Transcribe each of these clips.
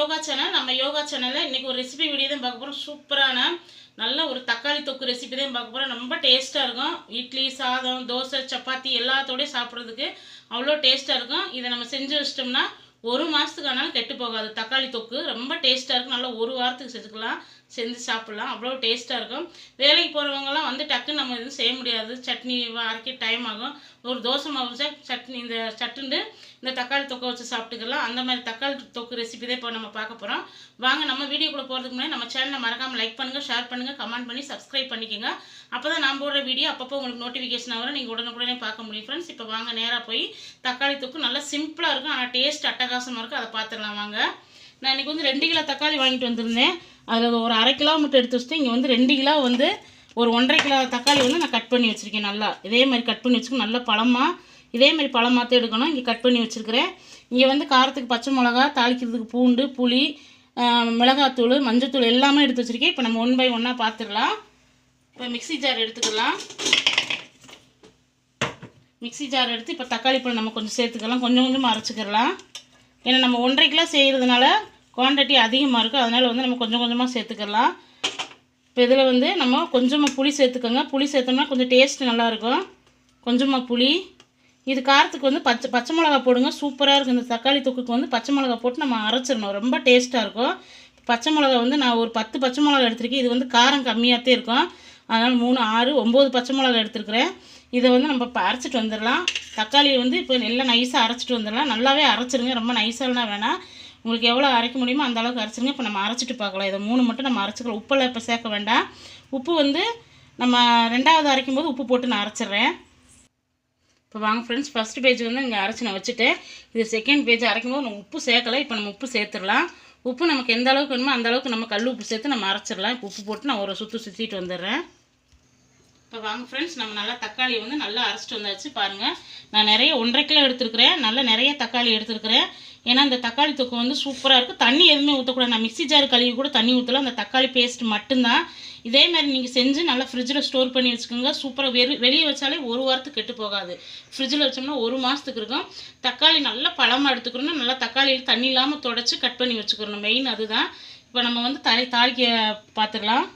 Yoga channel நம்ம யோகா சேனலில் இன்றைக்கி ஒரு ரெசிபி வீடியோ தான் பார்க்க போகிறோம் சூப்பரான நல்ல ஒரு தக்காளி தொக்கு ரெசிபி தான் பார்க்க போகிறோம் ரொம்ப டேஸ்ட்டாக இருக்கும். இட்லி சாதம் தோசை சப்பாத்தி எல்லாத்தோடய சாப்பிட்றதுக்கு அவ்வளோ டேஸ்ட்டாக இருக்கும். இதை நம்ம செஞ்சு வச்சிட்டோம்னா ஒரு மாதத்துக்கு ஆனாலும் கெட்டு போகாது. தக்காளி தொக்கு ரொம்ப டேஸ்ட்டாக இருக்கும். நல்லா ஒரு வாரத்துக்கு செஞ்சுக்கலாம் செஞ்சு சாப்பிட்லாம். அவ்வளோ டேஸ்ட்டாக இருக்கும். வேலைக்கு போகிறவங்கலாம் வந்து டக்குன்னு நம்ம எதுவும் செய்ய முடியாது. சட்னி வ- அரைக்க டைம் ஆகும். ஒரு தோசை மாவு சட்னி இந்த சட்டுண்டு இந்த தக்காளி தொக்கை வச்சு சாப்பிட்டுக்கலாம். அந்த மாதிரி தக்காளி தொக்கு ரெசிபி தான் இப்போ நம்ம பார்க்க போகிறோம் வாங்க நம்ம வீடியோக்குள்ளே போகிறதுக்கு முன்னாடி நம்ம சேனலை மறக்காமல் லைக் பண்ணுங்கள் ஷேர் பண்ணுங்கள் கமெண்ட் பண்ணி சப்ஸ்கிரைப் பண்ணிக்கோங்க. அப்போ தான் நான் போடுற வீடியோ அப்பப்போ உங்களுக்கு நோட்டிஃபிகேஷன் வரும். நீங்கள் உடனுக்குடனே பார்க்க முடியும் ஃப்ரெண்ட்ஸ் இப்போ வாங்க நேராக போய் தக்காளி தொக்கு நல்லா சிம்பிளாக இருக்கும். ஆனால் டேஸ்ட் அட்டகாசமாக இருக்கும். அதை பார்த்துடலாம் வாங்க. நான் இன்றைக்கி வந்து ரெண்டு கிலோ தக்காளி வாங்கிட்டு வந்திருந்தேன். அதில் ஒரு அரை கிலோ மட்டும் எடுத்து வச்சுட்டு இங்கே வந்து ரெண்டு கிலோ வந்து ஒரு ஒன்றரை கிலோ தக்காளி வந்து நான் கட் பண்ணி வச்சுருக்கேன் நல்லா. இதே மாதிரி கட் பண்ணி வச்சுக்கணும். நல்லா பழமாக இதே மாதிரி பழமாத்த எடுக்கணும். இங்கே கட் பண்ணி வச்சுருக்கிறேன். இங்கே வந்து காரத்துக்கு பச்சை மிளகா தாளிக்கிறதுக்கு பூண்டு புளி மிளகாத்தூள் மஞ்சத்தூள் எல்லாமே எடுத்து வச்சுருக்கேன். இப்போ நம்ம ஒன் பை ஒன்னாக பார்த்துடலாம் இப்போ மிக்ஸி ஜார் எடுத்துக்கலாம். மிக்ஸி ஜார் எடுத்து இப்போ தக்காளி பழம் நம்ம கொஞ்சம் சேர்த்துக்கலாம். கொஞ்சம் கொஞ்சமாக அரைச்சிக்கிறலாம் ஏன்னா நம்ம ஒன்றரை கிலோ செய்கிறதுனால குவான்டிட்டி அதிகமாக இருக்குது அதனால் வந்து நம்ம கொஞ்சம் கொஞ்சமாக சேர்த்துக்கலாம். இப்போ இதில் வந்து நம்ம கொஞ்சமாக புளி சேர்த்துக்கோங்க. புளி சேர்த்தோம்னா கொஞ்சம் டேஸ்ட் நல்லாயிருக்கும் கொஞ்சமாக புளி. இது காரத்துக்கு வந்து பச்சை பச்சை மிளகா போடுங்க. சூப்பராக இருக்கும். இந்த தக்காளி தொக்குக்கு வந்து பச்சை மிளகா போட்டு நம்ம அரைச்சிடணும். ரொம்ப டேஸ்ட்டாக இருக்கும். பச்சை மிளகா வந்து நான் ஒரு பத்து பச்சை மிளகா எடுத்திருக்கேன். இது வந்து காரம் கம்மியாகத்தே இருக்கும். அதனால் மூணு ஆறு ஒம்பது பச்சை மிளகா எடுத்துருக்குறேன். இதை வந்து நம்ம இப்போ அரைச்சிட்டு வந்துடலாம். தக்காளியை வந்து இப்போ எல்லாம் நைஸாக அரைச்சிட்டு வந்துடலாம். நல்லாவே அரைச்சிருங்க. ரொம்ப நைஸாலாம் வேணாம். உங்களுக்கு எவ்வளோ அரைக்க முடியுமோ அந்த அளவுக்கு அரைச்சிருங்க. இப்போ நம்ம அரைச்சிட்டு பார்க்கலாம். இதை மூணு மட்டும் நம்ம அரைச்சிக்கலாம். உப்பெல்லாம் இப்போ சேர்க்க வேண்டாம். உப்பு வந்து நம்ம ரெண்டாவது அரைக்கும் போது உப்பு போட்டு நான் அரைச்சிடுறேன். இப்போ வாங்க ஃப்ரெண்ட்ஸ் ஃபஸ்ட் பேஜ் வந்து இங்கே அரைச்சி நான் வச்சுட்டேன். இது செகண்ட் பேஜ் அரைக்கும் போது நம்ம உப்பு சேர்க்கலை. இப்போ நம்ம உப்பு சேர்த்துடலாம். உப்பு நமக்கு எந்த அளவுக்கு வேணுமோ அந்த அளவுக்கு நம்ம கல் உப்பு சேர்த்து நம்ம அரைச்சிடலாம். இப்போ உப்பு போட்டு நான் ஒரு சுற்று சுற்றிட்டு வந்துடுறேன். இப்போ வாங்க ஃப்ரெண்ட்ஸ் நம்ம நல்லா தக்காளியை வந்து நல்லா அரைச்சிட்டு வந்தாச்சு பாருங்கள் நான் நிறைய ஒன்றரை கிலோ எடுத்துருக்கிறேன். நல்லா நிறைய தக்காளி எடுத்துருக்கிறேன். ஏன்னா இந்த தக்காளி தொக்கு வந்து சூப்பராக இருக்குது தண்ணி எதுவுமே ஊற்றக்கூடாது நான் மிக்ஸி ஜார் கழுவி கூட தண்ணி ஊற்றலாம் அந்த தக்காளி பேஸ்ட் மட்டும்தான். இதே மாதிரி நீங்கள் செஞ்சு நல்லா ஃப்ரிட்ஜில் ஸ்டோர் பண்ணி வச்சுக்கோங்க. சூப்பராக வெறு வெளியே வச்சாலே ஒரு வாரத்துக்கு கெட்டு போகாது. ஃப்ரிட்ஜில் வச்சோம்னா ஒரு மாதத்துக்கு இருக்கும். தக்காளி நல்லா பழமாக எடுத்துக்கணும் நல்லா தக்காளியில் தண்ணி இல்லாமல் தொடச்சி கட் பண்ணி வச்சுக்கணும். மெயின் அதுதான். இப்போ நம்ம வந்து தலை தாளிக்க பார்த்துக்கலாம்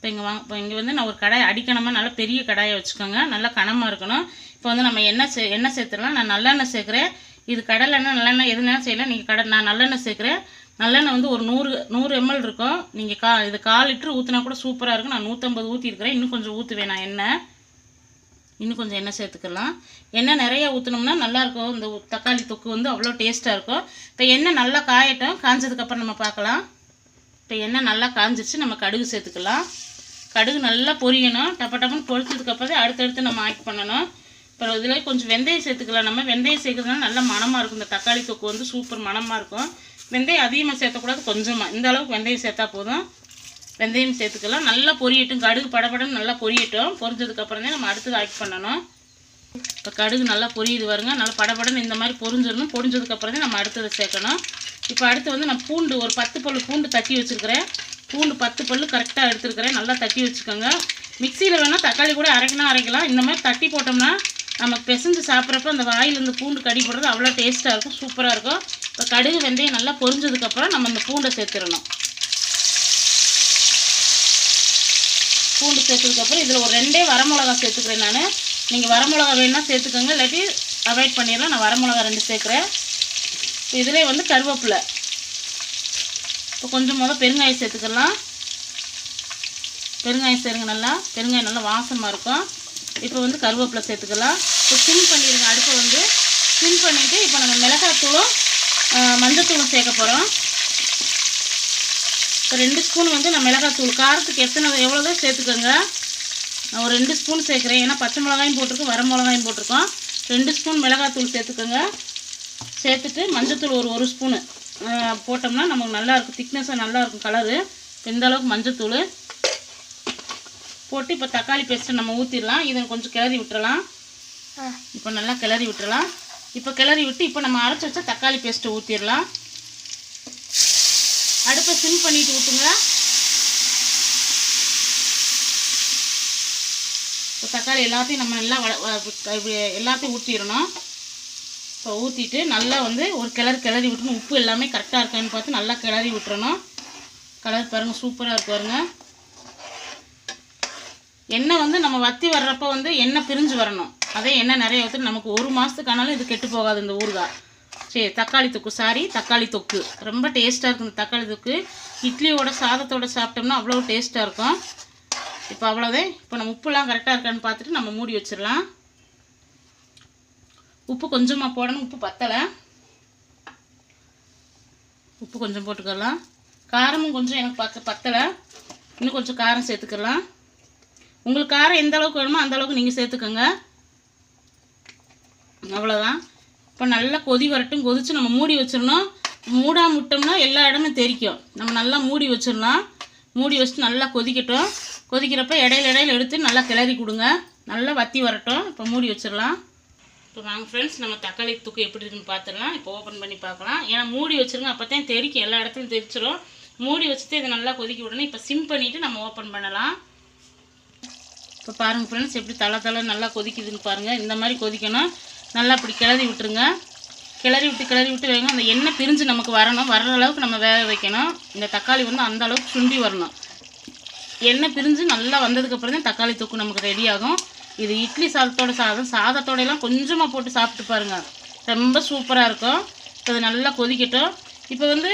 இப்போ இங்கே வாங்க இப்போ இங்கே வந்து நான் ஒரு கடாய் அடிக்கணமாக நல்லா பெரிய கடாயை வச்சுக்கோங்க. நல்லா கனமாக இருக்கணும். இப்போ வந்து நம்ம எண்ணெய் சே எண்ணெய் சேர்த்துடலாம் நான் நல்லெண்ணெய் சேர்க்குறேன். இது கடலெண்ணெய் நல்லெண்ணெய் எதுனா செய்யலாம். நீங்கள் கடை நான் நல்லெண்ணெய் சேர்க்குறேன். நல்லெண்ணெய் வந்து ஒரு நூறு நூறு எம்எல் இருக்கும். நீங்கள் கா இது கால் லிட்டரு ஊற்றினா கூட சூப்பராக இருக்கும். நான் நூற்றம்பது ஊற்றிருக்கிறேன் இன்னும் கொஞ்சம் ஊற்றுவேன் நான் எண்ணெய் இன்னும் கொஞ்சம் எண்ணெய் சேர்த்துக்கலாம். எண்ணெய் நிறையா ஊற்றினோம்னா நல்லாயிருக்கும் இந்த தக்காளி தொக்கு வந்து அவ்வளோ டேஸ்ட்டாக இருக்கும். இப்போ எண்ணெய் நல்லா காயட்டும். காய்ஞ்சதுக்கப்புறம் நம்ம பார்க்கலாம். இப்போ எண்ணெய் நல்லா காஞ்சிருச்சு. நம்ம கடுகு சேர்த்துக்கலாம். கடுகு நல்லா பொரியணும். டப்ப டப்புன்னு பொரிச்சதுக்கப்புறம் அடுத்தடுத்து நம்ம ஆக்ட் பண்ணணும். அப்புறம் இதில் கொஞ்சம் வெந்தயம் சேர்த்துக்கலாம். நம்ம வெந்தயம் சேர்க்கறதுனால நல்ல மணமாக இருக்கும். இந்த தக்காளி தொக்கு வந்து சூப்பர் மணமாக இருக்கும். வெந்தயம் அதிகமாக சேர்த்தக்கூடாது கொஞ்சமாக இந்த அளவுக்கு வெந்தயம் சேர்த்தா போதும். வெந்தயம் சேர்த்துக்கலாம். நல்லா பொரியட்டும். கடுகு படபடன்னு நல்லா பொரியட்டும். பொரிஞ்சதுக்கப்புறம் தான் நம்ம அடுத்தது ஆக்ட் பண்ணணும். இப்போ கடுகு நல்லா பொரியுது வருங்க நல்லா படபடன்னு இந்த மாதிரி பொரிஞ்சிடணும். பொரிஞ்சதுக்கப்புறம் தான் நம்ம அடுத்ததை சேர்க்கணும். இப்போ அடுத்து வந்து நான் பூண்டு ஒரு பத்து பல்லு பூண்டு தட்டி வச்சுருக்கிறேன். பூண்டு பத்து பல்லு கரெக்டாக எடுத்துருக்கிறேன். நல்லா தட்டி வச்சுக்கோங்க. மிக்சியில் வேணால் தக்காளி கூட அரைக்கினா அரைக்கலாம். இந்த மாதிரி தட்டி போட்டோம்னா நமக்கு பிசைஞ்சு சாப்பிட்றப்ப அந்த வாயிலேருந்து பூண்டு கடி போடுறது அவ்வளோ டேஸ்ட்டாக இருக்கும் சூப்பராக இருக்கும். இப்போ கடுகு வெந்தயம் நல்லா பொரிஞ்சதுக்கப்புறம் நம்ம இந்த பூண்டை சேர்த்துடணும். பூண்டு சேர்த்ததுக்கப்புறம் இதில் ஒரு ரெண்டே வரமிளகா சேர்த்துக்கிறேன் நான். நீங்கள் வரமிளகா வேணும்னா சேர்த்துக்கோங்க. இல்லாட்டி அவாய்ட் பண்ணிடலாம். நான் வரமிளகா ரெண்டு சேர்க்குறேன். இதிலே வந்து கருவேப்பிலை. இப்போ கொஞ்சம் முத பெருங்காயம் சேர்த்துக்கலாம். பெருங்காயம் சேருங்க நல்லா. பெருங்காயம் நல்லா வாசமாக இருக்கும். இப்போ வந்து கருவேப்பிலை சேர்த்துக்கலாம். இப்போ சிம் பண்ணிடுங்க அடுப்பை வந்து சிம் பண்ணிவிட்டு இப்போ நம்ம மிளகாத்தூளும் மஞ்சத்தூளும் சேர்க்க போகிறோம் இப்போ ரெண்டு ஸ்பூன் வந்து நான் மிளகாத்தூள் காரத்துக்கு எத்தனை எவ்வளோதோ சேர்த்துக்கோங்க. நான் ஒரு ரெண்டு ஸ்பூன் சேர்க்குறேன். ஏன்னா பச்சை மிளகாயும் போட்டிருக்கோம் வர மிளகாயும் போட்டிருக்கோம். ரெண்டு ஸ்பூன் மிளகாத்தூள் சேர்த்துக்கோங்க. சேர்த்துட்டு மஞ்சத்தூள் ஒரு ஒரு ஸ்பூனு போட்டோம்னா நமக்கு நல்லா இருக்கும் திக்னஸாக நல்லா இருக்கும் கலரு இந்த அளவுக்கு மஞ்சத்தூள். போட்டு இப்போ தக்காளி பேஸ்ட்டை நம்ம ஊற்றிடலாம் இதை கொஞ்சம் கிளறி விட்டுறலாம். இப்போ நல்லா கிளறி விட்டுறலாம். இப்போ கிளறி விட்டு இப்போ நம்ம அரைச்சி வச்ச தக்காளி பேஸ்ட்டை ஊற்றிடலாம் அடுப்பை சிம் பண்ணிட்டு ஊற்றுங்க இப்போ தக்காளி எல்லாத்தையும் நம்ம நல்லா எல்லாத்தையும் ஊற்றிடணும் இப்போ ஊற்றிட்டு நல்லா வந்து ஒரு கிளறி கிளறி விட்டுணும். உப்பு எல்லாமே கரெக்டாக இருக்கான்னு பார்த்து நல்லா கிளறி விட்டுறணும். கலர் பாருங்கள் சூப்பராக இருக்கு பாருங்க. எண்ணெய் வந்து நம்ம வத்தி வர்றப்போ வந்து எண்ணெய் பிரிஞ்சு வரணும். அதே எண்ணெய் நிறைய ஊற்று நமக்கு ஒரு மாதத்துக்கு ஆனாலும் இது கெட்டு போகாது இந்த ஊறுகாய். சரி தக்காளி தொக்கு சாரி தக்காளி தொக்கு. ரொம்ப டேஸ்ட்டாக இருக்கும் இந்த தக்காளி தொக்கு. இட்லியோட சாதத்தோட சாப்பிட்டோம்னா அவ்வளோ டேஸ்ட்டாக இருக்கும். இப்போ அவ்வளோதே இப்போ நம்ம உப்புலாம் கரெக்டாக இருக்கான்னு பார்த்துட்டு நம்ம மூடி வச்சிடலாம். உப்பு கொஞ்சமாக போடணும். உப்பு பத்தலை. உப்பு கொஞ்சம் போட்டுக்கலாம். காரமும் கொஞ்சம் எனக்கு பத்த பத்தலை. இன்னும் கொஞ்சம் காரம் சேர்த்துக்கலாம். உங்களுக்கு காரம் எந்த அளவுக்கு வேணுமோ அந்த அளவுக்கு நீங்கள் சேர்த்துக்கோங்க. அவ்வளோதான் இப்போ நல்லா கொதி வரட்டும். கொதித்து நம்ம மூடி வச்சிடணும். மூடாம விட்டோம்னா எல்லா இடமும் தெரிக்கும். நம்ம நல்லா மூடி வச்சிடலாம். மூடி வச்சுட்டு நல்லா கொதிக்கட்டும். கொதிக்கிறப்ப இடையில இடையில எடுத்து நல்லா கிளறி கொடுங்க. நல்லா வத்தி வரட்டும். இப்போ மூடி வச்சிடலாம். இப்போ வாங்க ஃப்ரெண்ட்ஸ் நம்ம தக்காளி தூக்கு எப்படி இருக்குன்னு பார்த்துடலாம் இப்போ ஓப்பன் பண்ணி பார்க்கலாம். ஏன்னா மூடி வச்சிருங்க அப்போ தான் தெரிக்கும். எல்லா இடத்துலையும் தெரிச்சிடும் மூடி வச்சுட்டு இதை நல்லா கொதிக்க விடணும். இப்போ சிம் பண்ணிவிட்டு நம்ம ஓப்பன் பண்ணலாம். இப்போ பாருங்கள் ஃப்ரெண்ட்ஸ் எப்படி தலை தலை நல்லா கொதிக்குதுன்னு பாருங்கள் இந்த மாதிரி கொதிக்கணும். நல்லா இப்படி கிளறி விட்டுருங்க. கிளறி விட்டு கிளறி விட்டு வைங்க அந்த எண்ணெய் பிரிஞ்சு நமக்கு வரணும். வர்ற அளவுக்கு நம்ம வேக வைக்கணும். இந்த தக்காளி வந்து அந்த அளவுக்கு சுண்டி வரணும். எண்ணெய் பிரிஞ்சு நல்லா வந்ததுக்கப்புறம் தான் தக்காளி தொக்கு நமக்கு ரெடி ஆகும். இது இட்லி சாதத்தோட சாதம். சாதத்தோட எல்லாம் கொஞ்சமாக போட்டு சாப்பிட்டு பாருங்க. ரொம்ப சூப்பராக இருக்கும். இப்போ அது நல்லா கொதிக்கட்டும். இப்போ வந்து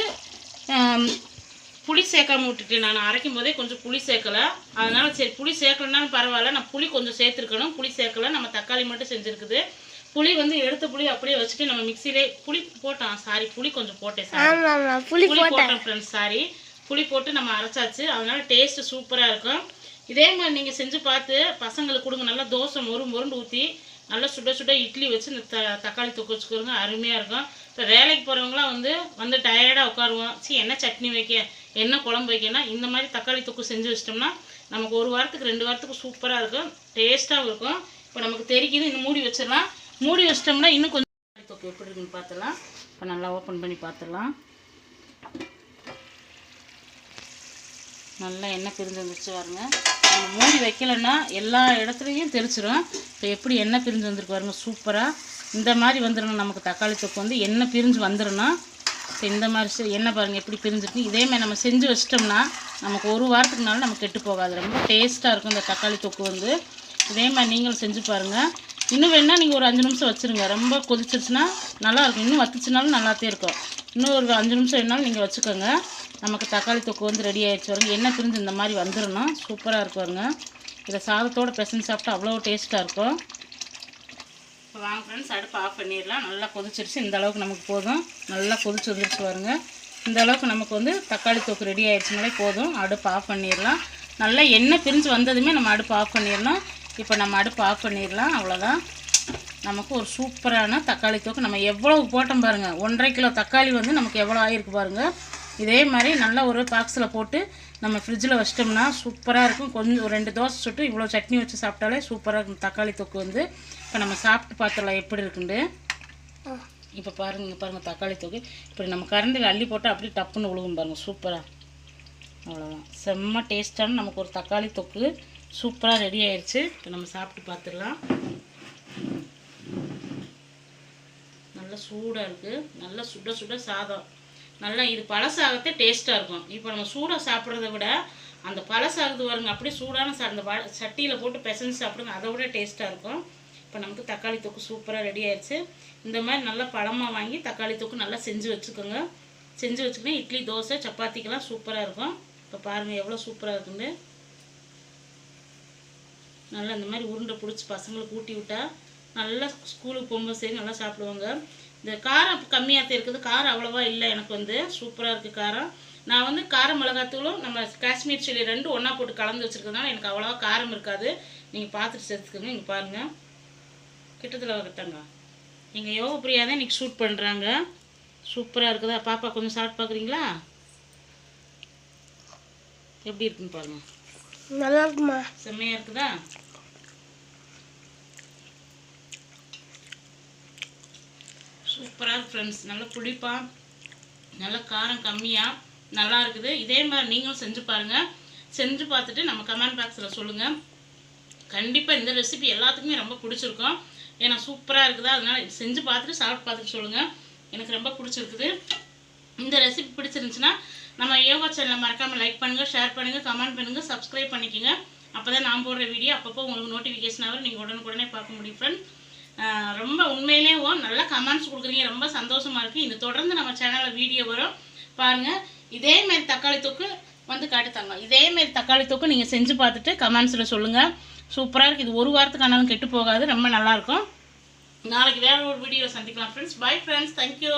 புளி சேர்க்காம விட்டுட்டு நான் அரைக்கும் போதே கொஞ்சம் புளி சேர்க்கல. அதனால சரி புளி சேர்க்கலனாலும் பரவாயில்ல. நான் புளி கொஞ்சம் சேர்த்துருக்கணும். புளி சேர்க்கல. நம்ம தக்காளி மட்டும் செஞ்சுருக்குது. புளி வந்து எடுத்த புளி அப்படியே வச்சுட்டு நம்ம மிக்சியிலே புளி போட்டோம் சாரி புளி கொஞ்சம் போட்டேன் சாரி. புளி புளி போட்டோம் ஃப்ரெண்ட்ஸ் சாரி. புளி போட்டு நம்ம அரைச்சாச்சு. அதனால டேஸ்ட் சூப்பராக இருக்கும். இதே மாதிரி நீங்கள் செஞ்சு பார்த்து பசங்களுக்கு கொடுங்க. நல்லா தோசை மொறு மொருண்டு ஊற்றி நல்லா சுட சுட இட்லி வச்சு இந்த த தக்காளி தொக்கு வச்சுக்கோங்க. அருமையாக இருக்கும். இப்போ வேலைக்கு போகிறவங்களாம் வந்து வந்து டயர்டாக உட்காருவோம். சரி என்ன சட்னி வைக்க என்ன குழம்பு வைக்கனா இந்த மாதிரி தக்காளி தொக்கு செஞ்சு வச்சிட்டோம்னா நமக்கு ஒரு வாரத்துக்கு ரெண்டு வாரத்துக்கு சூப்பராக இருக்கும். டேஸ்ட்டாகவும் இருக்கும். இப்போ நமக்கு தெரிக்குது இன்னும் மூடி வச்சிடலாம். மூடி வச்சிட்டோம்னா இன்னும் கொஞ்சம் தக்காளி தொக்கு எப்படி இருக்குன்னு பார்த்துடலாம் இப்போ நல்லா ஓப்பன் பண்ணி பார்த்துடலாம் நல்லா எண்ணெய் பிரிஞ்சு வந்துச்சு பாருங்க. மூடி வைக்கலைன்னா எல்லா இடத்துலையும் தெரிச்சிடும் இப்போ எப்படி எண்ணெய் பிரிஞ்சு வந்திருக்கு பாருங்க சூப்பராக இந்த மாதிரி வந்துடணும் நமக்கு தக்காளி தொக்கு வந்து எண்ணெய் பிரிஞ்சு வந்துடணும் இப்போ இந்த மாதிரி எண்ணெய் பாருங்கள் எப்படி பிரிஞ்சிருக்கு. இதே மாதிரி நம்ம செஞ்சு வச்சிட்டோம்னா நமக்கு ஒரு வாரத்துக்குனாலும் நமக்கு கெட்டு போகாது. ரொம்ப டேஸ்ட்டாக இருக்கும் இந்த தக்காளி தொக்கு வந்து. இதே மாதிரி நீங்களும் செஞ்சு பாருங்கள் இன்னும் வேணால் நீங்கள் ஒரு அஞ்சு நிமிஷம் வச்சுருங்க. ரொம்ப கொதிச்சிருச்சுன்னா நல்லாயிருக்கும் இன்னும் வத்துச்சுனாலும் நல்லாத்தே இருக்கும். இன்னும் ஒரு அஞ்சு நிமிஷம் வேணாலும் நீங்கள் வச்சுக்கோங்க. நமக்கு தக்காளி தொக்கு வந்து ரெடி ஆகிடுச்சு வருங்க எண்ணெய் பிரிஞ்சு இந்த மாதிரி வந்துடணும். சூப்பராக இருக்கும் வருங்க இதை சாதத்தோட பிசைஞ்சு சாப்பிட்டா அவ்வளோ டேஸ்ட்டாக இருக்கும். இப்போ வாங்க ஃப்ரெண்ட்ஸ் அடுப்பு ஆஃப் பண்ணிடலாம். நல்லா கொதிச்சிருச்சு. இந்த அளவுக்கு நமக்கு போதும். நல்லா கொதிச்சு வந்துருச்சு வருங்க இந்த அளவுக்கு நமக்கு வந்து தக்காளி தொக்கு ரெடி ஆகிடுச்சுனாலே போதும். அடுப்பு ஆஃப் பண்ணிடலாம். நல்லா எண்ணெய் பிரிஞ்சு வந்ததுமே நம்ம அடுப்பு ஆஃப் பண்ணிடலாம் இப்போ நம்ம அடுப்பு ஆஃப் பண்ணிடலாம். அவ்வளோதான் நமக்கு ஒரு சூப்பரான தக்காளி தொக்கு. நம்ம எவ்வளவு போட்டோம் பாருங்கள் ஒன்றரை கிலோ தக்காளி வந்து நமக்கு எவ்வளோ ஆகிருக்கு பாருங்கள் இதே மாதிரி நல்லா ஒரு பாக்ஸில் போட்டு நம்ம ஃப்ரிட்ஜில் வச்சிட்டோம்னா சூப்பராக இருக்கும். கொஞ்சம் ஒரு ரெண்டு தோசை சுட்டு இவ்வளோ சட்னி வச்சு சாப்பிட்டாலே சூப்பராக இருக்கும் தக்காளி தொக்கு வந்து. இப்போ நம்ம சாப்பிட்டு பார்த்துடலாம் எப்படி இருக்குண்டு இப்போ பாருங்கள் பாருங்கள் தக்காளி தொக்கு. இப்படி நம்ம கரண்டில் அள்ளி போட்டால் அப்படியே டப்புன்னு விழுகும் பாருங்கள் சூப்பராக அவ்வளோதான் செம்ம டேஸ்ட்டான நமக்கு ஒரு தக்காளி தொக்கு. சூப்பராக ரெடி ஆயிடுச்சு இப்போ நம்ம சாப்பிட்டு பார்த்துடலாம். நல்லா சூடாக இருக்குது நல்லா சுட சுட சாதம். நல்லா இது பழசாகத்தே டேஸ்ட்டாக இருக்கும். இப்போ நம்ம சூடாக சாப்பிட்றத விட அந்த பழசாகுது வருங்க அப்படியே சூடான சா அந்த சட்டியில் போட்டு பிசைஞ்சு சாப்பிடுங்க அதை விட டேஸ்ட்டாக இருக்கும். இப்போ நமக்கு தக்காளி தொக்கு சூப்பராக ரெடி ஆயிடுச்சு. இந்த மாதிரி நல்லா பழமாக வாங்கி தக்காளி தொக்கு நல்லா செஞ்சு வச்சுக்கோங்க. செஞ்சு வச்சுக்கினா இட்லி தோசை சப்பாத்திக்கெல்லாம் சூப்பராக இருக்கும். இப்போ பாருங்கள் எவ்வளோ சூப்பராக இருக்குன்னு. நல்லா இந்த மாதிரி உருண்டை பிடிச்சி பசங்களுக்கு ஊட்டி விட்டால் நல்லா ஸ்கூலுக்கு போகும்போது சரி நல்லா சாப்பிடுவாங்க. இந்த காரம் கம்மியாக இருக்குது. காரம் அவ்வளோவா இல்லை எனக்கு வந்து. சூப்பராக இருக்குது காரம். நான் வந்து கார மிளகாத்தூளும் நம்ம காஷ்மீர் சில்லி ரெண்டும் ஒன்றா போட்டு கலந்து வச்சுருக்கறதுனால எனக்கு அவ்வளோவா காரம் இருக்காது. நீங்கள் பார்த்துட்டு சேர்த்துக்கோங்க இங்கே பாருங்கள் கிட்டத்தில் வரட்டாங்க எங்கள் யோக பிரியா தான் இன்றைக்கி ஷூட் பண்ணுறாங்க சூப்பராக இருக்குதா. பாப்பா கொஞ்சம் சாப்பிட்டு பார்க்குறீங்களா? எப்படி இருக்குன்னு பாருங்கள் நல்லா இருக்குமா? செம்மையாக இருக்குதா? சூப்பராக ஃப்ரெண்ட்ஸ் நல்லா புளிப்பாக நல்ல காரம் கம்மியாக நல்லா இருக்குது. இதே மாதிரி நீங்களும் செஞ்சு பாருங்கள் செஞ்சு பார்த்துட்டு நம்ம கமெண்ட் பாக்ஸில் சொல்லுங்கள் கண்டிப்பாக இந்த ரெசிபி எல்லாத்துக்குமே ரொம்ப பிடிச்சிருக்கும். ஏன்னா சூப்பராக இருக்குதா? அதனால் செஞ்சு பார்த்துட்டு சாப்பிட்டு பார்த்துட்டு சொல்லுங்கள் எனக்கு ரொம்ப பிடிச்சிருக்குது. இந்த ரெசிபி பிடிச்சிருந்துச்சுன்னா நம்ம யோகா சேனலை மறக்காமல் லைக் பண்ணுங்கள் ஷேர் பண்ணுங்கள் கமெண்ட் பண்ணுங்கள் சப்ஸ்கிரைப் பண்ணிக்கோங்க. அப்போ தான் நான் போடுற வீடியோ அப்பப்போ உங்களுக்கு நோட்டிஃபிகேஷன் ஆகும் நீங்கள் உடனுக்குடனே பார்க்க முடியும் ஃப்ரெண்ட் ரொம்ப உண்மையிலேயே நல்லா கமெண்ட்ஸ் கொடுக்குறீங்க. ரொம்ப சந்தோஷமாக இருக்குது இந்த தொடர்ந்து நம்ம சேனலில் வீடியோ வரும். பாருங்கள் இதேமாரி தக்காளி தொக்கு வந்து காட்டுத்தாங்க இதேமாரி தக்காளி தொக்கு நீங்கள் செஞ்சு பார்த்துட்டு கமெண்ட்ஸில் சொல்லுங்கள் சூப்பராக இருக்குது இது ஒரு வாரத்துக்கு ஆனாலும் கெட்டு போகாது. ரொம்ப நல்லாயிருக்கும் நாளைக்கு வேறு ஒரு வீடியோவில் சந்திக்கலாம் ஃப்ரெண்ட்ஸ் பை ஃப்ரெண்ட்ஸ் தேங்க்யூ